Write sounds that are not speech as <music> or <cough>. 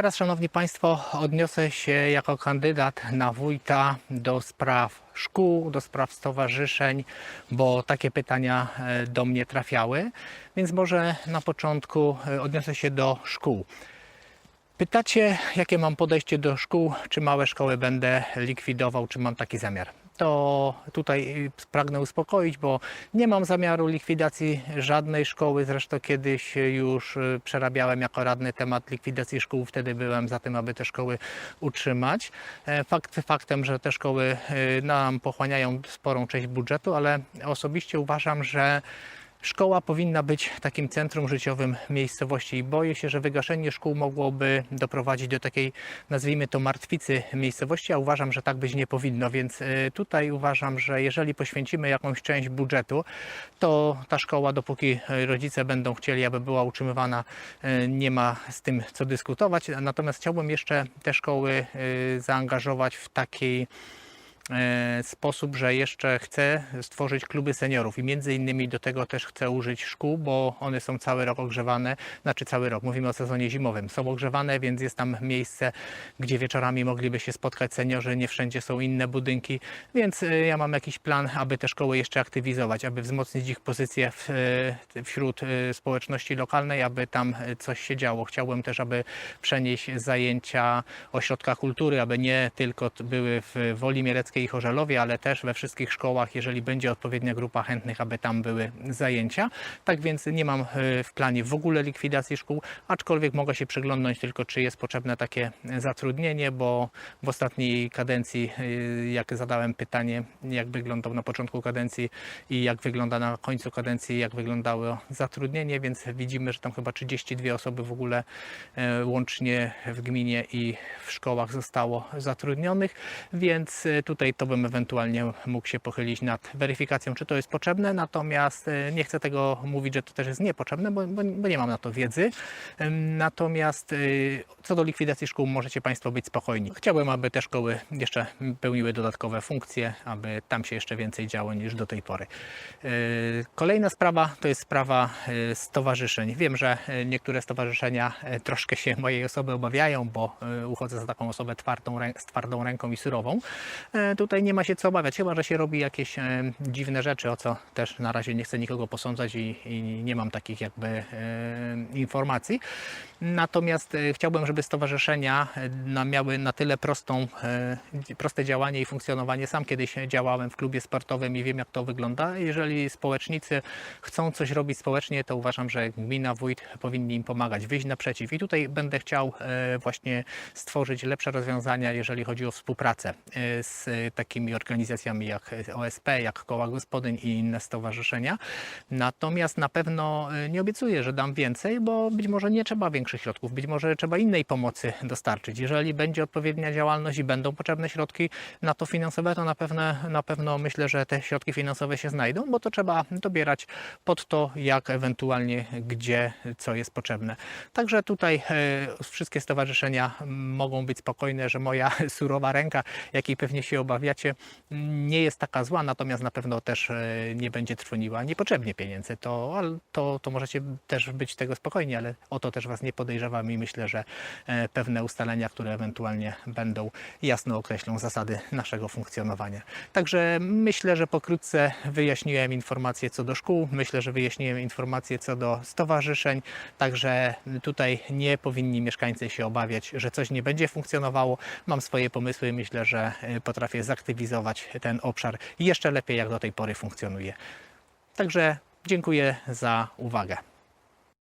Teraz, Szanowni Państwo, odniosę się jako kandydat na wójta do spraw szkół, do spraw stowarzyszeń, bo takie pytania e, do mnie trafiały. Więc może na początku e, odniosę się do szkół. Pytacie, jakie mam podejście do szkół, czy małe szkoły będę likwidował, czy mam taki zamiar. To tutaj y, pragnę uspokoić, bo nie mam zamiaru likwidacji żadnej szkoły. Zresztą kiedyś już y, przerabiałem jako radny temat likwidacji szkół. Wtedy byłem za tym, aby te szkoły utrzymać. E, Fakt faktem, że te szkoły y, nam pochłaniają sporą część budżetu, ale osobiście uważam, że Szkoła powinna być takim centrum życiowym miejscowości i boję się, że wygaszenie szkół mogłoby doprowadzić do takiej, nazwijmy to, martwicy miejscowości, a uważam, że tak być nie powinno, więc y, tutaj uważam, że jeżeli poświęcimy jakąś część budżetu, to ta szkoła, dopóki y, rodzice będą chcieli, aby była utrzymywana, y, nie ma z tym co dyskutować. Natomiast chciałbym jeszcze te szkoły zaangażować w takiej sposób, że jeszcze chcę stworzyć kluby seniorów. I między innymi do tego też chcę użyć szkół, bo one są cały rok ogrzewane, znaczy cały rok, mówimy o sezonie zimowym, są ogrzewane, więc jest tam miejsce, gdzie wieczorami mogliby się spotkać seniorzy, nie wszędzie są inne budynki, więc e, ja mam jakiś plan, aby te szkoły jeszcze aktywizować, aby wzmocnić ich pozycję w, e, wśród e, społeczności lokalnej, aby tam e, coś się działo. Chciałbym też, aby przenieść zajęcia ośrodka kultury, aby nie tylko były w Woli Mieleckiej i Chorzelowie, ale też we wszystkich szkołach, jeżeli będzie odpowiednia grupa chętnych, aby tam były zajęcia. Tak więc nie mam e, w planie w ogóle likwidacji szkół, aczkolwiek mogę się przyglądnąć tylko, czy jest potrzebne takie zatrudnienie, bo w ostatniej kadencji, e, jak zadałem pytanie, jak wyglądał na początku kadencji i jak wygląda na końcu kadencji, jak wyglądało zatrudnienie, więc widzimy, że tam chyba 32 osoby w ogóle e, łącznie w gminie i w szkołach zostało zatrudnionych, więc e, tutaj to bym ewentualnie mógł się pochylić nad weryfikacją, czy to jest potrzebne, natomiast e, nie chcę tego mówić, że to też jest niepotrzebne, bo, bo, bo nie mam na to wiedzy. Natomiast e, co do likwidacji szkół możecie Państwo być spokojni. Chciałbym, aby te szkoły jeszcze pełniły dodatkowe funkcje, aby tam się jeszcze więcej działo niż do tej pory. E, Kolejna sprawa to jest sprawa stowarzyszeń. Wiem, że niektóre stowarzyszenia troszkę się mojej osoby obawiają, bo uchodzę za taką osobę twardą, z twardą ręką i surową. Tutaj nie ma się co obawiać, chyba że się robi jakieś e, dziwne rzeczy, o co też na razie nie chcę nikogo posądzać i, i nie mam takich jakby e, informacji. Natomiast e, chciałbym, żeby stowarzyszenia miały na tyle prostą, proste działanie i funkcjonowanie. Sam kiedyś działałem w klubie sportowym i wiem, jak to wygląda. Jeżeli społecznicy chcą coś robić społecznie, to uważam, że gmina, wójt powinni im pomagać, wyjść naprzeciw. I tutaj będę chciał właśnie stworzyć lepsze rozwiązania, jeżeli chodzi o współpracę z takimi organizacjami jak OSP, jak Koła Gospodyń i inne stowarzyszenia. Natomiast na pewno e, nie obiecuję, że dam więcej, bo być może nie trzeba większych środków, być może trzeba innej pomocy dostarczyć. Jeżeli będzie odpowiednia działalność i będą potrzebne środki na to finansowe, to na pewno, na pewno myślę, że te środki finansowe się znajdą, bo to trzeba dobierać pod to, jak ewentualnie gdzie co jest potrzebne. Także tutaj e, wszystkie stowarzyszenia mogą być spokojne, że moja <laughs> surowa ręka, jakiej pewnie się obawiacie, nie jest taka zła, natomiast na pewno też e, nie będzie trwoniła niepotrzebnie pieniędzy. To, to, to możecie też być tego spokojni, ale o to też Was nie podejrzewam i myślę, że e, pewne ustalenia, które ewentualnie będą, jasno określą zasady naszego funkcjonowania. Także myślę, że pokrótce wyjaśniłem informacje co do szkół, myślę, że wyjaśniłem informacje co do stowarzyszeń, także tutaj nie powinni mieszkańcy się obawiać, że coś nie będzie funkcjonowało. Mam swoje pomysły, myślę, że e, potrafię zaktywizować ten obszar jeszcze lepiej jak do tej pory funkcjonuje. Także dziękuję za uwagę.